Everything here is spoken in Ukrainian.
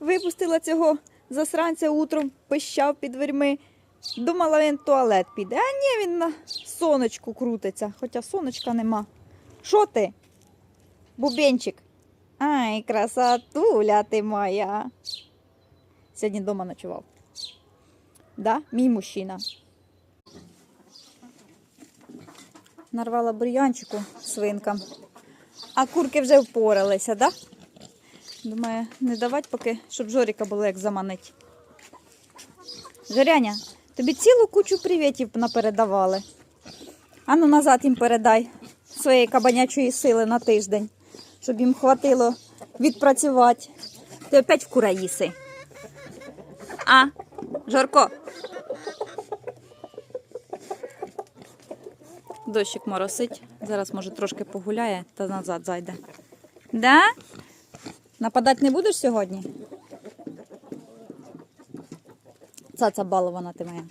випустила цього засранця утром, пищав під дверми. Думала, він в туалет піде. А ні, він на сонечку крутиться, хоча сонечка нема. Що ти? Бубенчик. Ай, красотуля ти моя. Сьогодні вдома ночував. Да, мій мужчина. Нарвала бур'янчику свинкам. А курки вже впоралися, да? Думаю, не давати поки, щоб Жоріка було як заманить. Жоряня, тобі цілу кучу привітів напередавали. Ану назад їм передай своєї кабанячої сили на тиждень, щоб їм хватило відпрацювати. Ти опять в кура їси. А, Жорко. Дощик моросить. Зараз, може, трошки погуляє та назад зайде. Да? Нападати не будеш сьогодні? Цаца балована ти моя.